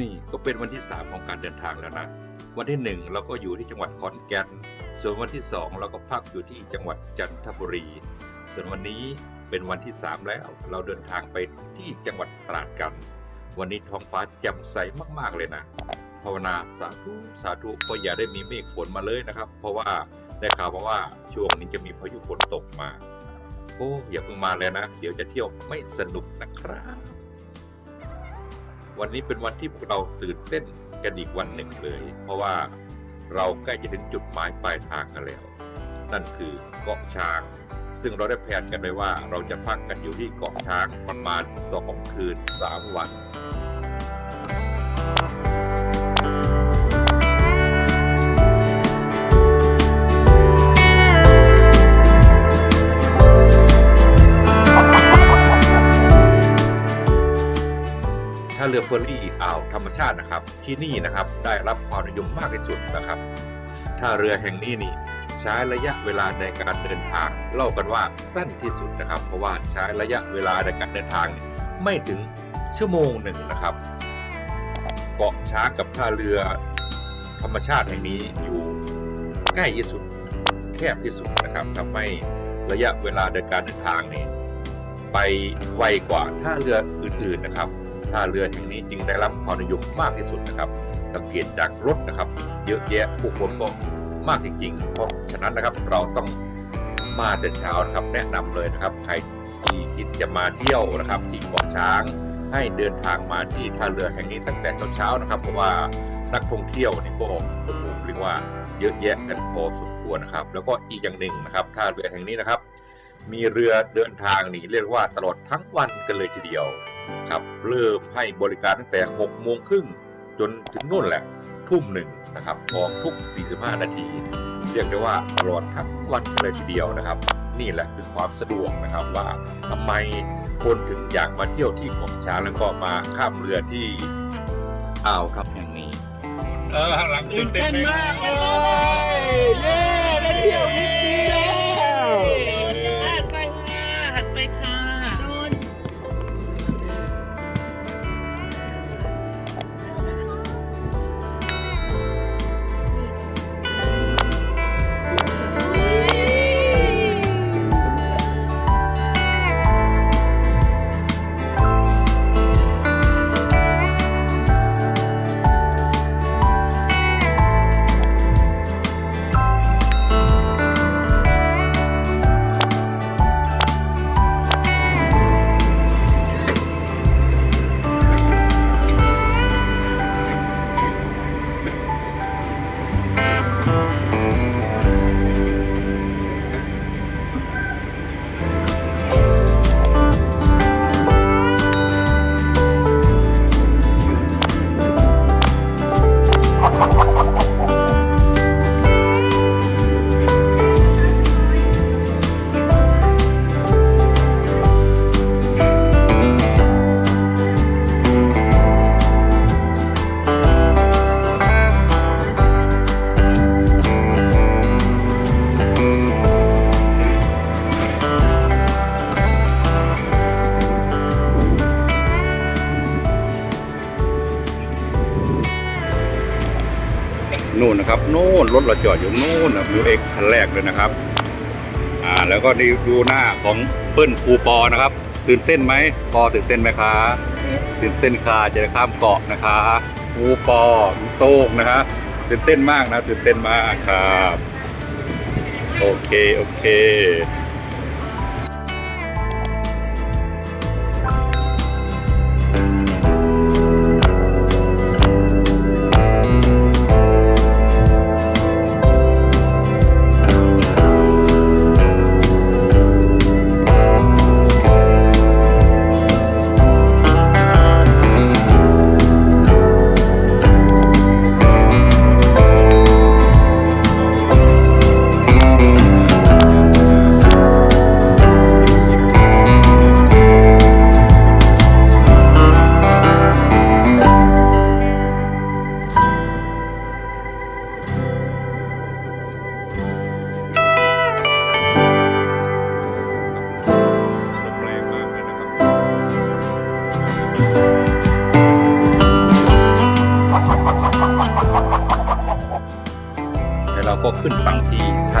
นี่ก็เป็นวันที่ 3 ของการเดินทางแล้วนะ วันที่ 1 เราก็อยู่ที่จังหวัดขอนแก่น ส่วนวันที่ 2 เราก็พักอยู่ที่จังหวัดจันทบุรี ส่วนวันนี้เป็นวันที่ 3 แล้วเราเดินทางไปที่จังหวัดตราดกัน วันนี้ท้องฟ้าแจ่มใสมากๆเลยนะภาวนาสาธุสาธุก็อย่าได้มีเมฆฝนมาเลยนะครับ เพราะว่าได้ข่าวมาว่าช่วงนี้จะมีพายุฝนตกมา โอ้อย่าเพิ่งมาเลยนะ เดี๋ยวจะเที่ยวไม่สนุกนะครับ วันนี้เป็นวันที่พวกเราตื่นเต้นกันอีกวันหนึ่งเลย เพราะว่าเราใกล้จะถึงจุดหมายปลายทางกันแล้ว นั่นคือเกาะช้าง ซึ่งเราได้แผนกันไว้ว่าเราจะพักกันอยู่ที่เกาะช้างประมาณสองคืนสามวัน ถ้าเรือเฟอร์รี่อ่าวธรรมชาตินะครับ ที่นี่นะครับได้รับความนิยมมากที่สุดนะครับถ้าเรือแห่งนี้นี่ใช้ระยะเวลาในการเดินทาง เล่ากันว่าสั้นที่สุดนะครับ เพราะว่าใช้ระยะเวลาในการเดินทางไม่ถึงชั่วโมงหนึ่งนะครับ เกาะช้างกับท่าเรือธรรมชาติแห่งนี้อยู่ใกล้ที่สุดแคบที่สุดนะครับทำให้ระยะเวลาในการเดินทางนี่ไปไวกว่าท่าเรืออื่นๆนะครับ ท่าเรือแห่งนี้จึงได้รับความนิยมมากที่สุดนะครับ สังเกตจากรถนะครับ เยอะแยะผู้คนก็มากจริงๆ เพราะฉะนั้นนะครับเราต้องมาแต่เช้านะครับแนะนำเลยนะครับ ใครที่คิดจะมาเที่ยวนะครับที่เกาะช้าง ให้เดินทางมาที่ท่าเรือแห่งนี้ตั้งแต่เช้าๆนะครับ เพราะว่านักท่องเที่ยวนี่ก็โอ้โหเรียกว่าเยอะแยะกันพอสมควรนะครับ แล้วก็อีกอย่างหนึ่งนะครับท่าเรือแห่งนี้นะครับ มีเรือเดินทางนี่เรียกว่าตลอดทั้งวันกันเลยทีเดียว ครับเริ่มให้บริการตั้งแต่6โมงครึ่งจนถึงนู่นแหละทุ่มหนึ่งนะครับออกทุก 45 นาที เรียกได้ว่าตลอดทั้งวันเลยทีเดียวนะครับ นี่แหละคือความสะดวกนะครับว่าทำไมคนถึงอยากมาเที่ยวที่เกาะช้างแล้วก็มาข้ามเรือที่อ่าวครับแห่งนี้ เออหลังตื่นเต้นมากเลย เย้ได้เที่ยวยิน นู่นนะครับนู่นรถเราจอดอยู่โน่นนะวิวเอ็กคันแรกเลยนะครับอ่าแล้วก็ดูหน้าของเปิ้ลปูปอนะครับ ตื่นเต้นไหมปอตื่นเต้นไหมคะตื่นเต้นค่ะจะได้ข้ามเกาะนะคะปูปอโต้งนะฮะตื่นเต้นมากนะตื่นเต้นมากครับโอเคโอเค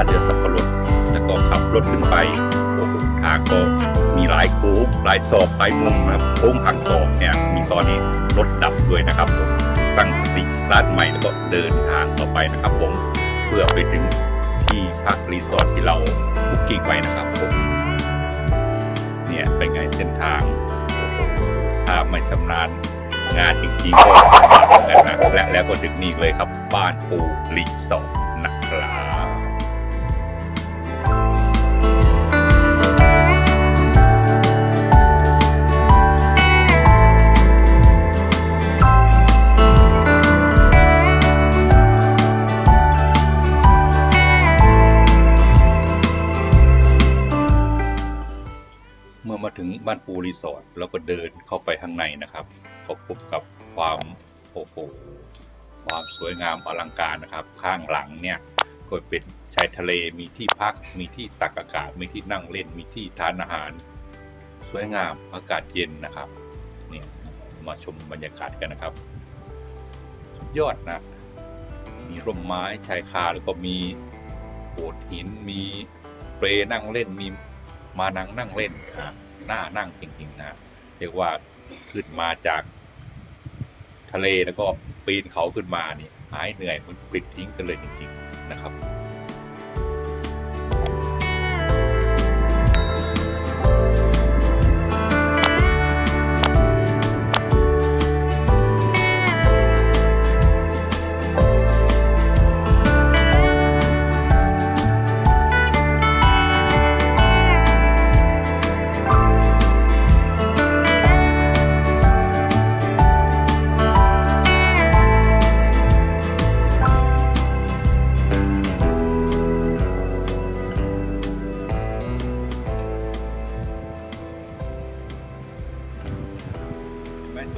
าเรือสับปะรดแล้วก็ขับรถขึ้นไปโอ้โหทางก็มีหลายโค้งหลายศอกหลายมุมนะครับโค้งหักศอกเนี่ยมีตอนนี้รถดับด้วยนะครับผมตั้งสติสตาร์ทใหม่แล้วก็เดินทางต่อไปนะครับผมเพื่อไปถึงที่พักรีสอร์ทที่เราบุ๊กกิ้งไว้นะครับผมเนี่ยเป็นไงเส้นทางโอ้โหถ้าไม่ชำนาญงานจริงๆก็มาเหมือนกันนะและแล้วก็ถึงนี่เลยครับบ้านปูรีสอร์ทนะครับ บ้านปูรีสอร์ทแล้วก็เดินเข้าไปข้างในนะครับก็พบกับความโอ้โหความสวยงามอลังการนะครับ ข้างหลังเนี่ยก็เป็นชายทะเลมีที่พัก มีที่ตักอากาศ มีที่นั่งเล่น มีที่ทานอาหาร สวยงามอากาศเย็นนะครับเนี่ยมาชมบรรยากาศกันนะครับ ยอดนะ มีร่มไม้ชายคาแล้วก็มีโขดหิน มีเปลนั่งเล่นมีมานั่งนั่งเล่นอะ น้านั่งจริงๆนะเรียกว่าขึ้นมาจากทะเลแล้วก็ปีนเขาขึ้นมานี่หายเหนื่อยเหมันปลิดทิ้งกันเลยจริง ๆ นะครับ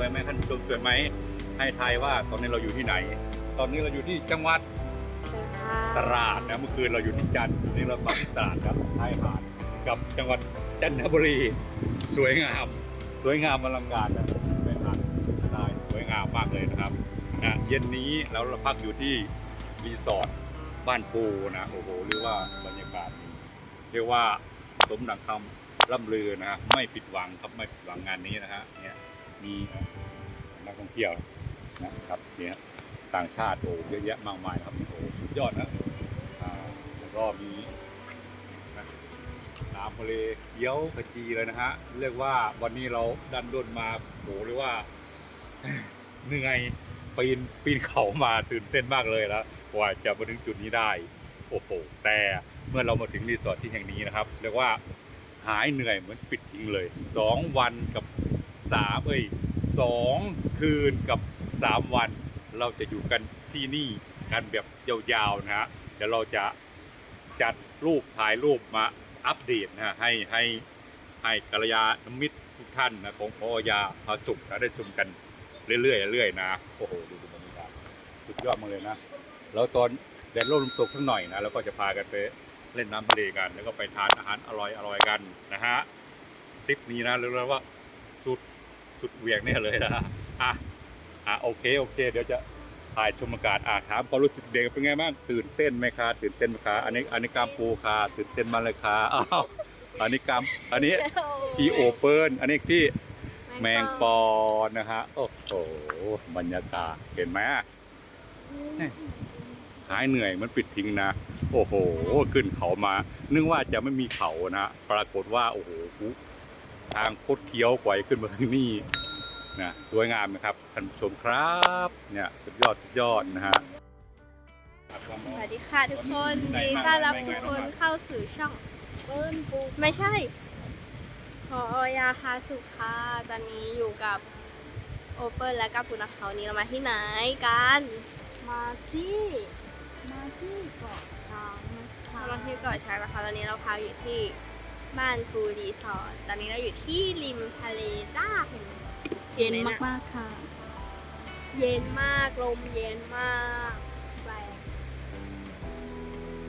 วยไหมท่านผู้ชมสวยไหมให้ทายว่าตอนนี้เราอยู่ที่ไหน ตอนนี้เราอยู่ที่จังหวัดตราดนะเมื่อคืนเราอยู่ที่จันทร์วันนี้เรามาที่ตราดครับชายหาดกับจังหวัดจันทบุรี สวยงาม สวยงามอลังการนะเป็นหาดทรายสวยงามมากเลยนะครับนะเย็นนี้เราเราพักอยู่ที่รีสอร์ทบ้านปูนะโอ้โหเรียกว่าบรรยากาศดีเรียกว่าสมดังคำล่ำลือนะฮะไม่ผิดหวังครับไม่ผิดหวังงานนี้นะฮะเนี่ย มีนักท่องเที่ยวนะครับเนี่ยต่างชาติโอ้เยอะแยะมากมายครับโอ้สุดยอดนะแล้วก็มีน้ำทะเลเยี้ยวขจีเลยนะฮะเรียกว่าวันนี้เราดันด้นมาโอ้เรียกว่าเหนื่อยปีนปีนเขามาตื่นเต้นมากเลยแล้วกว่าจะมาถึงจุดนี้ได้โอ้โหแต่เมื่อเรามาถึงรีสอร์ทที่แห่งนี้นะครับ เรียกว่าหายเหนื่อยเหมือนปิดทิ้งเลยสองวันกับ สามเอ้ยสองคืนกับสามวัน เราจะอยู่กันที่นี่กันแบบยาวๆนะฮะเดี๋ยวเราจะจัดรูปถ่ายรูปมาอัปเดตนะฮะให้ให้ให้กัลยาณมิตรทุกท่านนะของพอยาพาสุขนะได้ชมกันเรื่อยๆเรื่อยๆนะโอ้โหดูบรรยากาศสุดยอดมากเลยนะแล้วตอนแดดร่มตกสักหน่อยนะแล้วก็จะพากันไปเล่นน้ำทะเลกัน แล้วก็ไปทานอาหารอร่อยอร่อยกันนะฮะทริปนี้นะเรียกว่าสุด สุดเวียงเนี่ยเลยนะอะอะโอเคโอเค เดี๋ยวจะถ่ายชมอากาศอะถามความรู้สึกเด็กเป็นไงบ้างตื่นเต้นไหมคะตื่นเต้นไหมคะอันนี้อันนี้กามปูค่ะตื่นเต้นมาเลยค่ะอ้าวอันนี้กามอันนี้พี่โอเปิลอันนี้ที่แมงปอนะฮะโอ้โหบรรยากาศเห็นไหมหายเหนื่อยมันปิดทิ้งนะ โอ้โห ขึ้นเขามา นึกว่าจะไม่มีเขานะ ปรากฏว่า โอ้โห ทางโคตรเคี้ยวกว่าจะขึ้นมาที่นี่นะสวยงามนะครับท่านผู้ชมครับเนี่ยสุดยอดสุดยอดนะฮะสวัสดีค่ะทุกคนยินดีต้อนรับทุกคนเข้าสู่ช่องเปิ้ลปูไม่ใช่พออยาคาสุค่ะตอนนี้อยู่กับโอเปิลและกับคุณนักเขานี้เรามาที่ไหนกันมาที่มาที่เกาะช้างนะคะเรามาที่เกาะช้างนะคะตอนนี้เราพักอยู่ที่ บ้านปูรีสอร์ทตอนนี้เราอยู่ที่ริมทะเลจ้าเห็นไหมเย็นห็ไหมากๆค่ะ เย็นมากลมเย็นมากแรง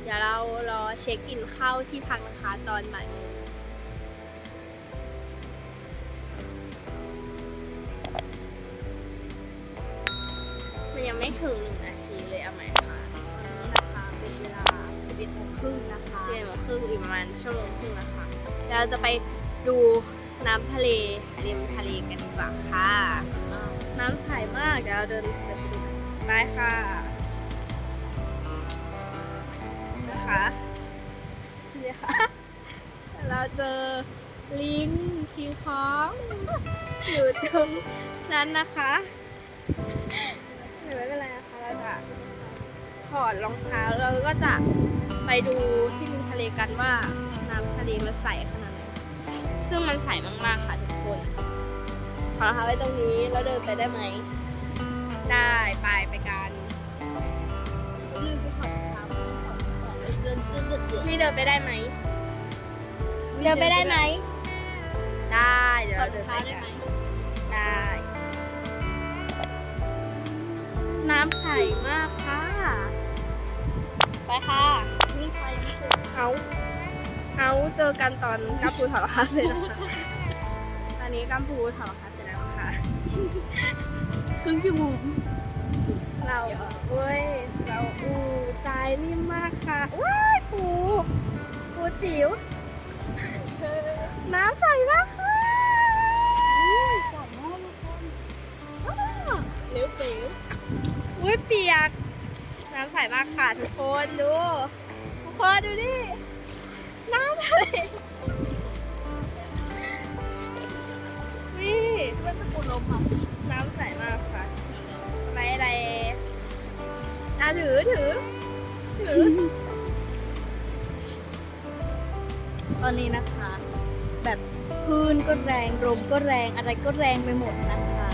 เดี๋ยวเรารอเช็คอินเข้าที่พักนะคะตอนบ่ายโมงมันยังไม่ถึงหนึ่งนาทีเลยเอาไหมคะตอนนี้นะคะเป็นเวลาอ็ดโมงครึ่งนะคะเสียงครึ่งอีกประมาณชั่วโมงครึ่งนะคะ เราจะไปดูน้ำทะเลริมทะเลกันดีกว่าค่ะ น้ำใสมาก เดี๋ยวเราเดินเดินไปดูกันไปค่ะ นะคะนี่ค่ะ เราเจอลิงคิงคองอยู่ตรงนั้นนะคะไม่เป็นไรนะคะ เราจะถอดรองเท้าเราก็จะไปดูที่ริมทะเลกันว่าน้ำทะเลมันใสขนาด ซึ่งมันใสมากๆค่ะทุกคนขอรองเท้าไว้ตรงนี้แล้วเดินไปได้ไหม ได้ไปไปกันลืมไปถอดรองเท้าถอดถอดเดินเดินเดินเดินมีเดินไปได้ไหมเดินไปได้ไหม ได้เดี๋ยวถอเราดรเดิอนงไปเท้าได้กันไหมได้ น้ำใสมากค่ะ ไปค่ะนี่ใครไม่เคยเอา เอาเจอกันตอนกัมพูถอดรองเท้าเสร็จแล้วค่ะตอนนี้กัมพูถอดรองเท้าเสร็จแล้วค่ะ ครึ่งชั่วโมงเราเว้ยเราอู้ทรายนิ่มมากค่ะว้ายปูปูจิ๋วน้ำใสมากค่ะจับหม้อทุกคนเร็วเป๋วอุ้ยเปียก น้ำใสมากค่ะทุกคนดู ทุกคนดูดิ น้ำทะเลนี่เพื่อนตะกนลมอะน้ำใสมากค่ะอะไรอะไรอะถือถือถือ ตอนนี้นะคะ แบบคลื่นก็แรงลมก็แรงอะไรก็แรงไปหมดนะคะ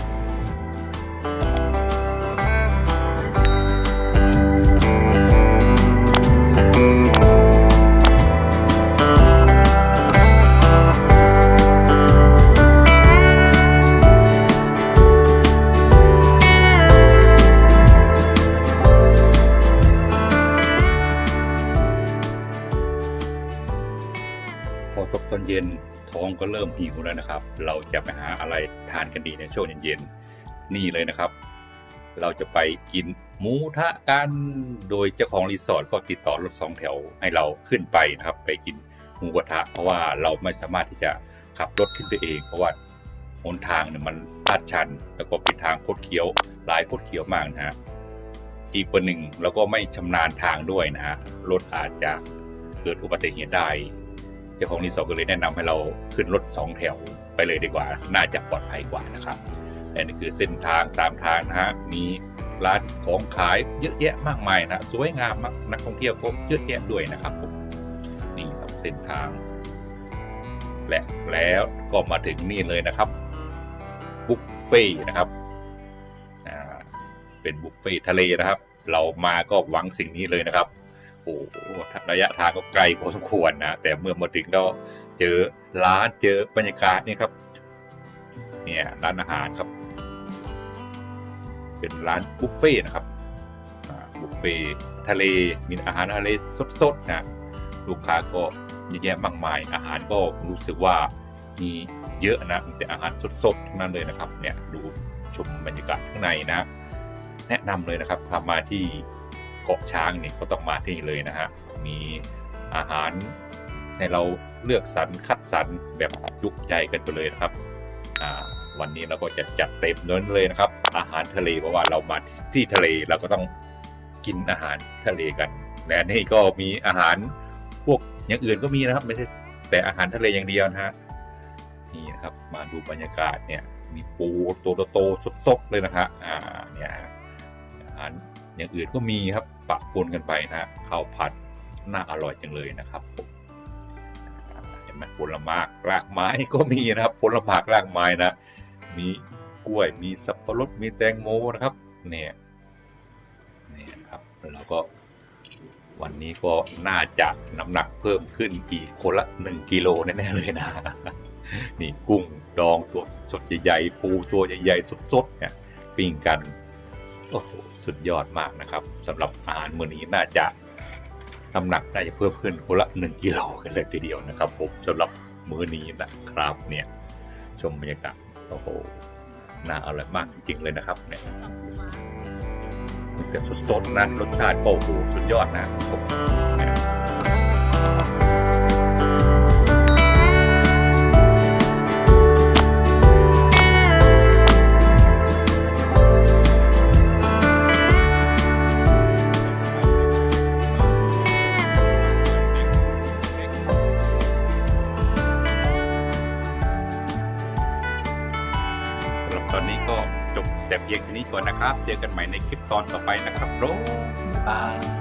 ย็นท้องก็เริ่มหิวแล้วนะครับ เราจะไปหาอะไรทานกันดีในช่วงเย็นๆ นี่เลยนะครับ เราจะไปกินหมูทะกัน โดยเจ้าของรีสอร์ทก็ติดต่อรถสองแถวให้เราขึ้นไปนะครับ ไปกินหมูกระทะเพราะว่าเราไม่สามารถที่จะขับรถขึ้นไปเอง เพราะว่าหนทางเนี่ยมันลาดชัน แล้วก็เป็นทางโคดเคี้ยวหลายโคดเคี้ยวมากนะฮะอีกคนหนึ่งเราก็ไม่ชำนาญทางด้วยนะฮะรถอาจจะเกิดอุบัติเหตุได้ จ้าของรีสอร์ทก็เลยแนะนำให้เราขึ้นรถสองแถวไปเลยดีกว่า น่าจะปลอดภัยกว่านะครับและนี่คือเส้นทางตามทางนะฮะมีร้านของขายเยอะแยะมากมายนะสวยงามมากนักท่องเที่ยวก็เยอะแยะด้วยนะครับผมนี่ครับเส้นทาง และแล้วก็มาถึงนี่เลยนะครับบุฟเฟ่ต์นะครับเป็นบุฟเฟ่ต์ทะเลนะครับ เรามาก็หวังสิ่งนี้เลยนะครับ โอ้โหระยะทางก็ไกลพอสมควรนะ แต่เมื่อมาถึงก็เจอร้านเจอบรรยากาศนี่ครับ เนี่ยร้านอาหารครับ เป็นร้านบุฟเฟ่ต์นะครับบุฟเฟ่ต์ทะเลมีอาหารทะเลสดๆนะลูกค้าก็เยอะแยะมากมาย อาหารก็รู้สึกว่ามีเยอะนะแต่อาหารสดๆทั้งนั้นเลยนะครับ เนี่ยดูชมบรรยากาศข้างในนะ แนะนำเลยนะครับถ้ามาที่ กาะช้างเนี่ยก็ต้องมาที่นี่เลยนะฮะ มีอาหารให้เราเลือกสรรคัดสรรแบบจุใจกันไปเลยนะครับ อ่า วันนี้เราก็จะจัดเต็มเน้นเลยนะครับ อาหารทะเลเพราะว่าเรามาที่ทะเลเราก็ต้องกินอาหารทะเลกันและนี่ก็มีอาหารพวกอย่างอื่นก็มีนะครับ ไม่ใช่แต่อาหารทะเลอย่างเดียวนะฮะนี่นะครับมาดูบรรยากาศเนี่ยมีปูตัวโตๆสดๆเลยนะฮะอ่าเนี่ยารอย่างอื่นก็มีครับปะปนกันไปนะข้าวผัดน่าอร่อยจังเลยนะครับผมอ่าเห็นไหมผลไม้รากไม้ก็มีนะครับผลผักรากไม้นะ มีกล้วยมีสับปะรดมีแตงโมนะครับ เนี่ยเนี่ยครับแล้วก็วันนี้ก็น่าจะน้ำหนักเพิ่มขึ้นอีกคนละหนึ่งกิโลแน่ๆเลยนะ นี่กุ้งดองตัวสดใหญ่ๆปูตัวใหญ่ๆสดๆเนี่ยปิ้งกันโอ้โห สุดยอดมากนะครับสำหรับอาหารมื้อนี้น่าจะน้ำหนักน่าจะเพิ่มขึ้นคนละหนึ่งกิโลกันเลยทีเดียวนะครับผมสำหรับมื้อนี้นะครับเนี่ยชมบรรยากาศโอ้โหน่าอร่อยมากจริงๆเลยนะครับเนี่ยมันแต่สดๆนะรสชาติก็โอ้โหสุดยอดนะครับ ก่อนนะครับ เจอกันใหม่ในคลิปตอนต่อไปนะครับโรบ๊ายบาย